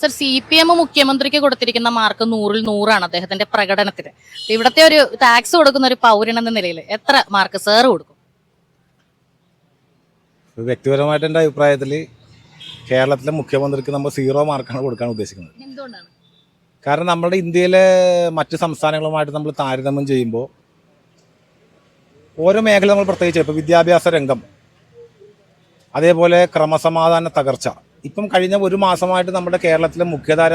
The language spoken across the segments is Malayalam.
സർ സി പി എം മുഖ്യമന്ത്രിക്ക് കൊടുത്തിരിക്കുന്ന മാർക്ക് നൂറിൽ നൂറാണ് അദ്ദേഹത്തിന്റെ പ്രകടനത്തിന്. ഇവിടത്തെ ഒരു ടാക്സ് കൊടുക്കുന്ന ഒരു പൗരൻ എന്ന നിലയിൽ എത്ര മാർക്ക് സർ കൊടുക്കും? വ്യക്തിപരമായിട്ട് എന്റെ അഭിപ്രായത്തിൽ കേരളത്തിലെ മുഖ്യമന്ത്രിക്ക് നമ്മൾ സീറോ മാർക്കാണ് കൊടുക്കാൻ ഉദ്ദേശിക്കുന്നത്. കാരണം നമ്മുടെ ഇന്ത്യയിലെ മറ്റ് സംസ്ഥാനങ്ങളുമായിട്ട് നമ്മൾ താരതമ്യം ചെയ്യുമ്പോൾ ഓരോ മേഖല നമ്മൾ പ്രത്യേകിച്ച് ഇപ്പോൾ വിദ്യാഭ്യാസ രംഗം അതേപോലെ ക്രമസമാധാന തകർച്ച ഇപ്പം കഴിഞ്ഞ ഒരു മാസമായിട്ട് നമ്മുടെ കേരളത്തിലെ മുഖ്യധാര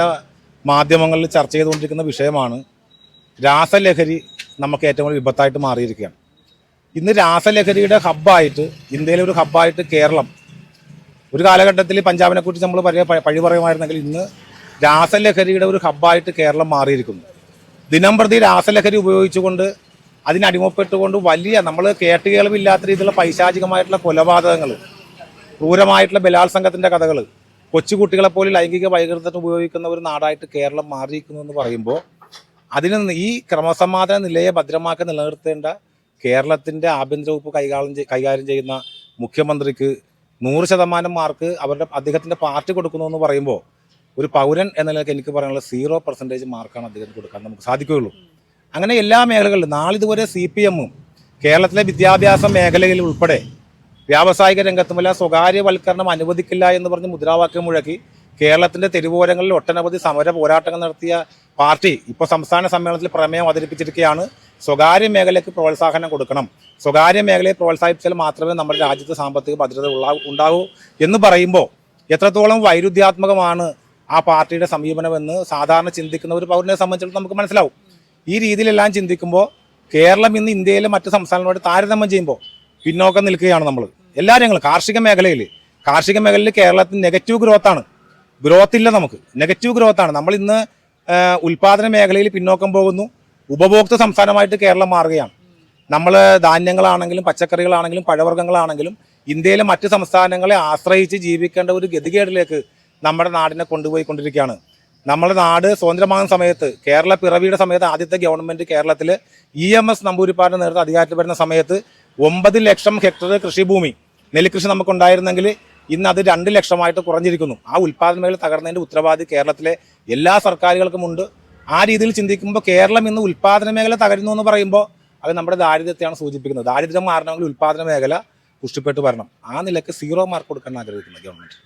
മാധ്യമങ്ങളിൽ ചർച്ച ചെയ്തുകൊണ്ടിരിക്കുന്ന വിഷയമാണ് രാസലഹരി നമുക്ക് ഏറ്റവും കൂടുതൽ വിപത്തായിട്ട് മാറിയിരിക്കുകയാണ്. ഇന്ന് രാസലഹരിയുടെ ഹബ്ബായിട്ട് ഇന്ത്യയിലെ ഒരു ഹബ്ബായിട്ട് കേരളം ഒരു കാലഘട്ടത്തിൽ പഞ്ചാബിനെ കുറിച്ച് നമ്മൾ പഴയ പഴി പറയുമായിരുന്നെങ്കിൽ ഇന്ന് രാസലഹരിയുടെ ഒരു ഹബ്ബായിട്ട് കേരളം മാറിയിരിക്കുന്നു. ദിനം പ്രതി രാസലഹരി ഉപയോഗിച്ചുകൊണ്ട് അതിനടിമപ്പെട്ടുകൊണ്ട് വലിയ നമ്മൾ കേട്ടുകേളവില്ലാത്ത രീതിയിലുള്ള പൈശാചികമായിട്ടുള്ള കൊലപാതകങ്ങൾ ക്രൂരമായിട്ടുള്ള ബലാത്സംഗത്തിന്റെ കഥകൾ കൊച്ചുകുട്ടികളെ പോലെ ലൈംഗിക വൈകൃതത്തിന് ഉപയോഗിക്കുന്ന ഒരു നാടായിട്ട് കേരളം മാറിയിരിക്കുന്നു എന്ന് പറയുമ്പോൾ അതിന് ഈ ക്രമസമാധാന നിലയെ ഭദ്രമാക്കി നിലനിർത്തേണ്ട കേരളത്തിന്റെ ആഭ്യന്തര വകുപ്പ് കൈകാര്യം കൈകാര്യം ചെയ്യുന്ന മുഖ്യമന്ത്രിക്ക് നൂറ് ശതമാനം മാർക്ക് അവരുടെ അദ്ദേഹത്തിന്റെ പാർട്ടി കൊടുക്കുന്നു എന്ന് പറയുമ്പോൾ ഒരു പൗരൻ എന്ന നിലയ്ക്ക് എനിക്ക് പറയാനുള്ള സീറോ പെർസെന്റേജ് മാർക്കാണ് അദ്ദേഹത്തിന് കൊടുക്കാൻ നമുക്ക് സാധിക്കുകയുള്ളൂ. അങ്ങനെ എല്ലാ മേഖലകളിലും നാളിതുവരെ സി പി എമ്മും കേരളത്തിലെ വിദ്യാഭ്യാസ മേഖലയിൽ ഉൾപ്പെടെ വ്യാവസായിക രംഗത്തുമല്ല സ്വകാര്യവൽക്കരണം അനുവദിക്കില്ല എന്ന് പറഞ്ഞ് മുദ്രാവാക്യം മുഴക്കി കേരളത്തിന്റെ തെരുവോരങ്ങളിൽ ഒട്ടനവധി സമര പോരാട്ടങ്ങൾ നടത്തിയ പാർട്ടി ഇപ്പോൾ സംസ്ഥാന സമ്മേളനത്തിൽ പ്രമേയം അവതരിപ്പിച്ചിരിക്കുകയാണ്. സ്വകാര്യ മേഖലയ്ക്ക് പ്രോത്സാഹനം കൊടുക്കണം. സ്വകാര്യ മേഖലയെ പ്രോത്സാഹിപ്പിച്ചാൽ മാത്രമേ നമ്മുടെ രാജ്യത്ത് സാമ്പത്തിക ഭദ്രത ഉണ്ടാകൂ എന്ന് പറയുമ്പോൾ എത്രത്തോളം വൈരുദ്ധ്യാത്മകമാണ് ആ പാർട്ടിയുടെ സമീപനമെന്ന് സാധാരണ ചിന്തിക്കുന്ന ഒരു പൗരനെ സംബന്ധിച്ചിടത്തോളം നമുക്ക് മനസ്സിലാവും. ഈ രീതിയിലെല്ലാം ചിന്തിക്കുമ്പോൾ കേരളം ഇന്ന് ഇന്ത്യയിലെ മറ്റ് സംസ്ഥാനങ്ങളോട് താരതമ്യം ചെയ്യുമ്പോൾ പിന്നോക്കം നിൽക്കുകയാണ് നമ്മൾ എല്ലാ രംഗങ്ങളും കാർഷിക മേഖലയിൽ കാർഷിക മേഖലയിൽ കേരളത്തിൽ നെഗറ്റീവ് ഗ്രോത്താണ് ഗ്രോത്ത് ഇല്ല നമുക്ക്. നെഗറ്റീവ് ഗ്രോത്താണ് നമ്മൾ ഇന്ന് ഉൽപാദന മേഖലയിൽ പിന്നോക്കം പോകുന്നു. ഉപഭോക്തൃ സംസ്ഥാനമായിട്ട് കേരളം മാറുകയാണ്. നമ്മൾ ധാന്യങ്ങളാണെങ്കിലും പച്ചക്കറികളാണെങ്കിലും പഴവർഗങ്ങളാണെങ്കിലും ഇന്ത്യയിലെ മറ്റ് സംസ്ഥാനങ്ങളെ ആശ്രയിച്ച് ജീവിക്കേണ്ട ഒരു ഗതികേടിലേക്ക് നമ്മുടെ നാടിനെ കൊണ്ടുപോയി കൊണ്ടിരിക്കുകയാണ് നമ്മുടെ നാട് സ്വതന്ത്രമാകുന്ന സമയത്ത് കേരള പിറവിയുടെ സമയത്ത് ആദ്യത്തെ ഗവൺമെന്റ് കേരളത്തിൽ ഇ എം എസ് നമ്പൂരിപ്പാടിന്റെ നേതൃത്വം അധികാരത്തിൽ വരുന്ന സമയത്ത് ഒമ്പത് ലക്ഷം ഹെക്ടർ കൃഷിഭൂമി നെൽകൃഷി നമുക്കുണ്ടായിരുന്നെങ്കിൽ ഇന്ന് അത് രണ്ട് ലക്ഷമായിട്ട് കുറഞ്ഞിരിക്കുന്നു. ആ ഉൽപ്പാദന മേഖല തകർന്നതിന്റെ ഉത്തരവാദി കേരളത്തിലെ എല്ലാ സർക്കാരുകൾക്കും സർക്കാരുകൾക്കുമുണ്ട് ആ രീതിയിൽ ചിന്തിക്കുമ്പോൾ കേരളം ഇന്ന് ഉൽപ്പാദന മേഖല തകരുന്നു എന്ന് പറയുമ്പോൾ അത് നമ്മുടെ ദാരിദ്ര്യത്തെയാണ് സൂചിപ്പിക്കുന്നത്. ദാരിദ്ര്യം മാറണമെങ്കിൽ ഉൽപ്പാദന മേഖല പുഷ്ടിപ്പെട്ട് വരണം. ആ നിലയ്ക്ക് സീറോ മാർക്ക് കൊടുക്കാൻ ആഗ്രഹിക്കുന്നത് ഗവൺമെന്റ്.